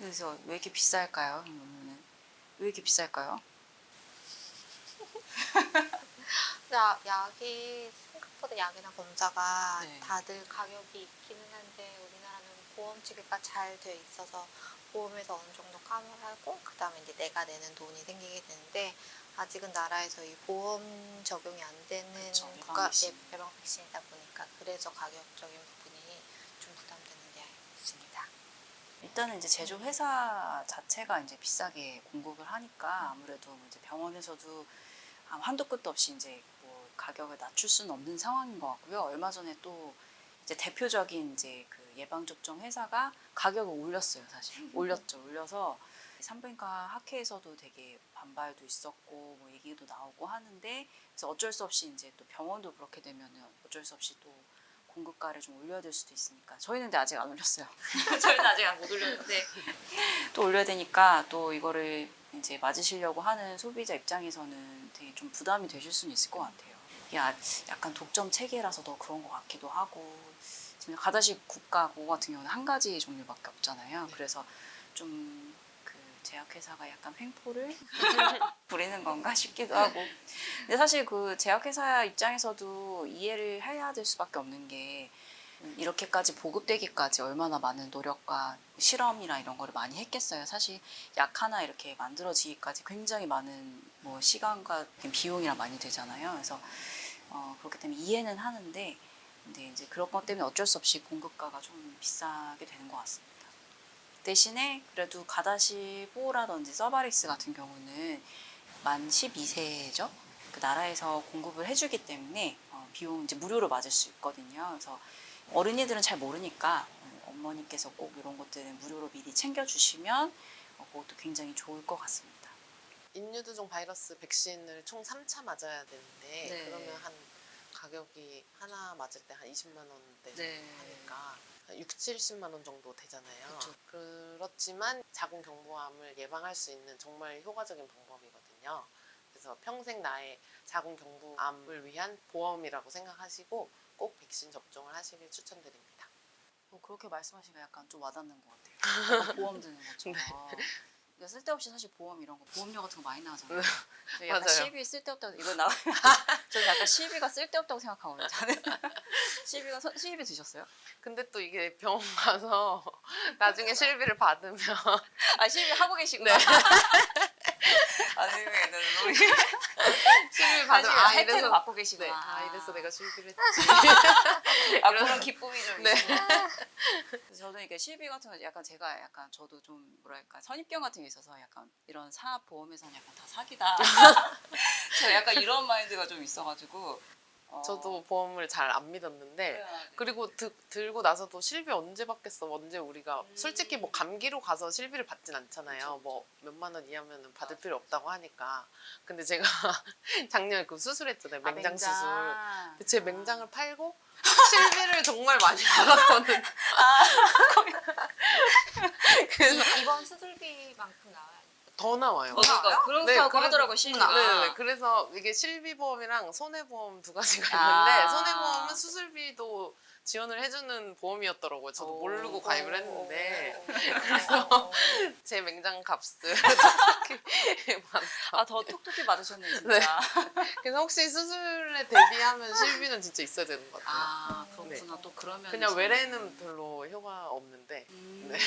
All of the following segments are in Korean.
그래서 왜 이렇게 비쌀까요? 그러면은 왜 이렇게 비쌀까요? 야, 약이 생각보다 약이나 검사가 네. 다들 가격이 있기는 한데 우리나라는 보험 체계가 잘 돼 있어서 보험에서 어느 정도 감을 하고 그다음에 이제 내가 내는 돈이 생기게 되는데 아직은 나라에서 이 보험 적용이 안 되는 그쵸, 예방 국가 백신. 예, 예방 백신이다 보니까 그래서 가격적인 부분이 좀 부담되는 게 있습니다. 일단은 이제 제조 회사 자체가 이제 비싸게 공급을 하니까 아무래도 이제 병원에서도 한 한도 끝도 없이 이제 뭐 가격을 낮출 수는 없는 상황인 것 같고요. 얼마 전에 또 이제 대표적인 이제 그 예방 접종 회사가 가격을 올렸어요, 사실. 올렸죠. 올려서 산부인과 학회에서도 되게 반발도 있었고 뭐 얘기도 나오고 하는데 그래서 어쩔 수 없이 이제 또 병원도 그렇게 되면은 어쩔 수 없이 또 공급가를 좀 올려야 될 수도 있으니까 저희는 근데 아직 안 올렸어요. 저희는 아직 안 못 올렸는데 또 올려야 되니까 또 이거를 이제 맞으시려고 하는 소비자 입장에서는 되게 좀 부담이 되실 수는 있을 것 같아요. 이게 아- 약간 독점 체계라서 더 그런 것 같기도 하고 지금 가다시 국가 그거 같은 경우는 한 가지 종류밖에 없잖아요. 그래서 좀그 제약회사가 약간 횡포를 부리는 건가 싶기도 하고 근데 사실 그 제약회사 입장에서도 이해를 해야 될 수밖에 없는 게 이렇게까지 보급되기까지 얼마나 많은 노력과 실험이나 이런 거를 많이 했겠어요. 사실 약 하나 이렇게 만들어지기까지 굉장히 많은 뭐 시간과 비용이랑 많이 되잖아요. 그래서 어, 그렇기 때문에 이해는 하는데 근데 이제 그런 것 때문에 어쩔 수 없이 공급가가 좀 비싸게 되는 것 같습니다. 대신에 그래도 가다시4라든지 서바릭스 같은 경우는 만 12세죠. 그 나라에서 공급을 해주기 때문에 어, 비용 이제 무료로 맞을 수 있거든요. 그래서 어린이들은 잘 모르니까 어, 어머니께서 꼭 이런 것들은 무료로 미리 챙겨주시면 어, 그것도 굉장히 좋을 것 같습니다. 인유두종 바이러스 백신을 총 3차 맞아야 되는데 네. 그러면 한 가격이 하나 맞을 때 한 20만 원대 네. 하니까 한 6, 70만 원 정도 되잖아요. 그쵸. 그렇지만 자궁 경부암을 예방할 수 있는 정말 효과적인 방법이거든요. 그래서 평생 나의 자궁 경부암을 위한 보험이라고 생각하시고 꼭 백신 접종을 하시길 추천드립니다. 뭐 그렇게 말씀하시니까 약간 좀 와닿는 것 같아요. 약간 보험 드는 것처럼. 네. 이거 쓸데없이 사실 보험 이런 거 보험료 같은 거 많이 나가잖아요. 저 약간 맞아요. 시비 쓸데없다고 이거 나 저는 약간 시비가 쓸데없다고 생각하거든요. 저는 시비가 서- 시비 드셨어요? 근데 또 이게 병원 가서 나중에 실비를 받으면 아 시비 하고 계시구나. 네. 아니 우리 실비를 받으면 아 혜택을 이래서 받고 계시구나. 네, 아 이래서 내가 실비를 했지. 아 그런 기쁨이 좀 네. 있어요. 그래서 저는 이게 시비 같은 거 약간 제가 약간 저도 좀 뭐랄까 선입견 같은 게 있어서 약간 이런 산업 보험에서는 약간 다 사기다. 제가 약간 이런 마인드가 좀 있어가지고 어, 저도 보험을 잘 안 믿었는데 그래야 돼. 그리고 드, 들고 나서도 실비 언제 받겠어? 언제 우리가 음. 솔직히 뭐 감기로 가서 실비를 받진 않잖아요. 뭐 몇만 원 이하면 받을 필요 없다고 하니까. 근데 제가 작년에 그 수술했잖아요. 아, 맹장 수술. 맹장. 제 아. 맹장을 팔고 실비를 정말 많이 받았거든요. 그래서 이, 이번 수술비만큼 나와요. 더 나와요. 어, 그러니까 그렇다고 그래서- 하더라고요 시비가. 네 네. 그래서 이게 실비보험이랑 손해보험 두 가지가 아. 있는데 손해보험은 수술비도 지원을 해주는 보험이었더라고요. 저도 오. 모르고 가입을 했는데 그래서 제 맹장 값을 받- 아더 톡톡히 맞으셨네 진짜. 네. 그래서 혹시 수술에 대비하면 실비는 진짜 있어야 되는 것 같아요. 아 그렇구나 또 그러면 그냥 외래는 별로 효과 없는데 음.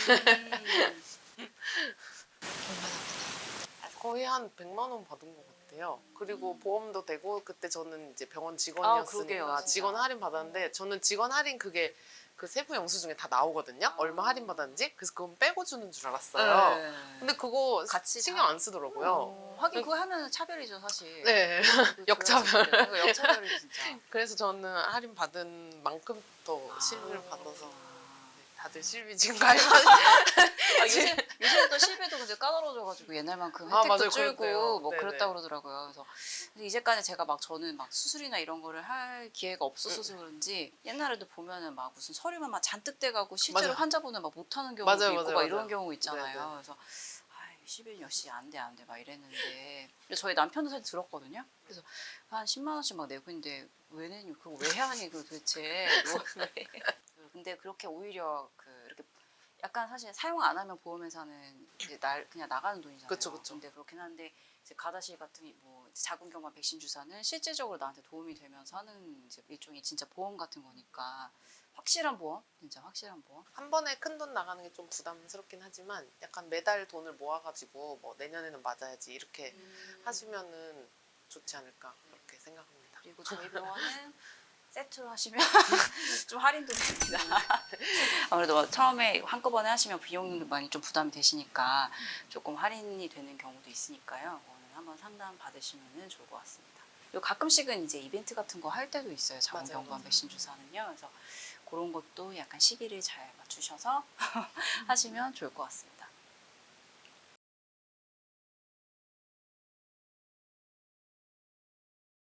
거의 한 100만 원 받은 것 같아요. 그리고 보험도 되고 그때 저는 이제 병원 아, 직원이었으니까 그러게요, 진짜. 직원 할인 받았는데 저는 직원 할인 그게 그 세부 영수증에 다 나오거든요. 얼마 할인 받았는지. 그래서 그건 빼고 주는 줄 알았어요. 네. 근데 그거 같이 신경 다- 안 쓰더라고요. 어, 하긴 그거 하면 차별이죠 사실. 네. 역차별. 그거 역차별이지 진짜. 그래서 저는 할인 받은 만큼 더 아. 실비를 받아서 네, 다들 실비 지금 가입하시 아, 요새 요새 또 실비도 근데 까다로워져가지고 옛날만큼 아, 혜택도 맞아요. 줄고 그렇대요. 뭐 네네. 그랬다 그러더라고요. 그래서 근데 이제까지 제가 막 저는 막 수술이나 이런 거를 할 기회가 없어서 그런지 옛날에도 보면은 막 무슨 서류만 막 잔뜩 떼가고 실제로 맞아요. 환자분은 막 못하는 경우도 맞아요, 있고 맞아요, 막 이런 맞아요. 경우 있잖아요. 네네. 그래서 아, 10일 역시 안 돼, 안 돼, 막 이랬는데. 근데 저희 남편도 사실 들었거든요. 그래서 한 10만 원씩 막 내고 있는데 왜 내니? 그거 왜 해야 하니? 그 도대체. 뭐, 왜. 근데 그렇게 오히려 그 이렇게 약간 사실 사용 안 하면 보험회사는 이제 날 그냥 나가는 돈이잖아요. 그쵸, 그쵸. 근데 그렇긴 한데 이제 가다실 같은 뭐 자궁경부암 백신 주사는 실질적으로 나한테 도움이 되면서 하는 이제 일종의 진짜 보험 같은 거니까 확실한 보험, 진짜 확실한 보험. 한 번에 큰 돈 나가는 게 좀 부담스럽긴 하지만 약간 매달 돈을 모아가지고 뭐 내년에는 맞아야지 이렇게 음. 하시면은 좋지 않을까 그렇게 생각합니다. 그리고 저희 병원은 세트로 하시면 좀 할인도 됩니다. 아무래도 뭐 처음에 한꺼번에 하시면 비용이 많이 좀 부담이 되시니까 조금 할인이 되는 경우도 있으니까요. 오늘 한번 상담 받으시면 좋을 것 같습니다. 그리고 가끔씩은 이제 이벤트 같은 거 할 때도 있어요. 맞아요. 백신 주사는요. 그래서 그런 것도 약간 시기를 잘 맞추셔서 하시면 좋을 것 같습니다.